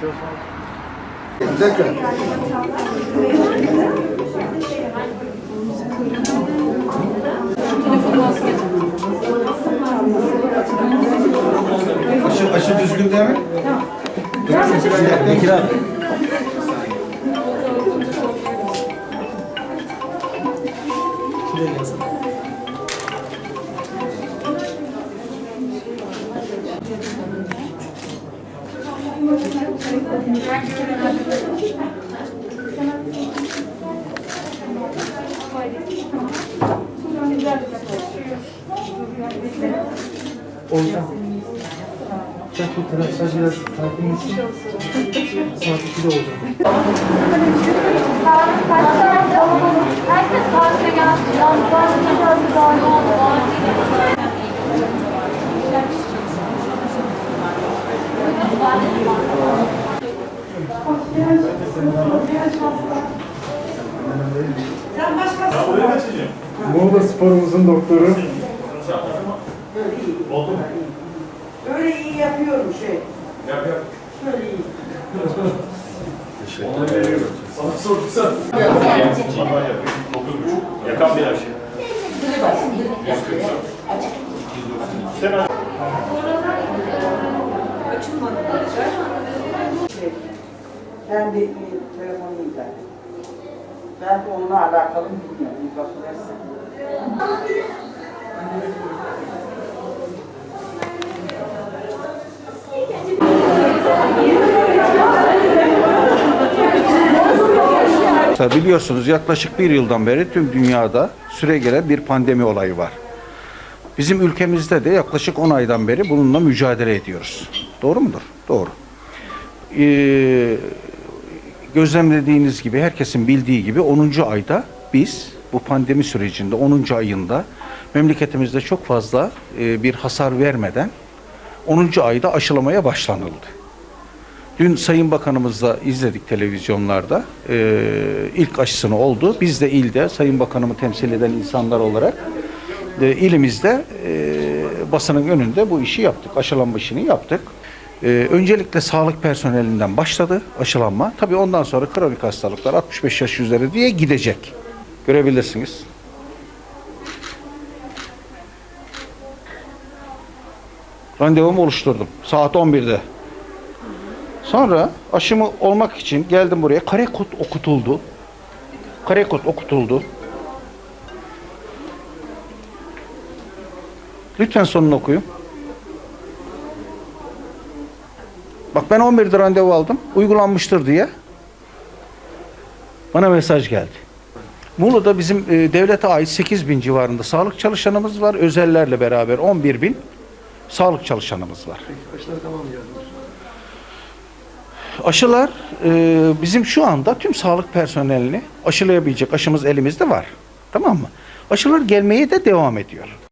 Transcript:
Dakika. Aşı, aşı düzgün değil mi? Bekir abi. Olacak. Sen bu transfer biraz takip etsin. Saat 2'de olacak. Herkes tatile gelsin. Yalnız ben biraz müdahale oldu. Muğla sporumuzun doktoru. Öyle iyi yapıyorum şey. Yap yap. Şöyle iyi. Sana sorduysam. Dokuz buçuk. Yakan bir aşı. Ben bir, bir telefonum da. Ben de onunla alakalı bilmiyorum. Bir bakıversin. Biliyorsunuz yaklaşık bir yıldan beri tüm dünyada süre gelen bir pandemi olayı var. Bizim ülkemizde de yaklaşık 10 aydan beri bununla mücadele ediyoruz. Doğru mudur? Doğru. Ee, gözlemlediğiniz gibi, herkesin bildiği gibi 10. ayda biz bu pandemi sürecinde 10. ayında memleketimizde çok fazla e, bir hasar vermeden 10. ayda aşılamaya başlanıldı. Dün Sayın Bakanımızla izledik televizyonlarda. Ee, ilk aşısını oldu. Biz de ilde Sayın Bakanımı temsil eden insanlar olarak e, ilimizde e, basının önünde bu işi yaptık. Aşılanma işini yaptık. Ee, öncelikle sağlık personelinden başladı aşılanma. Tabii ondan sonra kronik hastalıklar 65 yaş üzeri diye gidecek. Görebilirsiniz. Randevumu oluşturdum. Saat 11'de. Sonra aşımı olmak için geldim buraya. Kare kod okutuldu. Kare kod okutuldu. Lütfen sonunu okuyun. Bak ben 11'de randevu aldım. Uygulanmıştır diye. Bana mesaj geldi. Muğla'da bizim e, devlete ait 8 bin civarında sağlık çalışanımız var. Özellerle beraber 11 bin sağlık çalışanımız var. Aşılar e, bizim şu anda tüm sağlık personelini aşılayabilecek aşımız elimizde var. Tamam mı? Aşılar gelmeye de devam ediyor.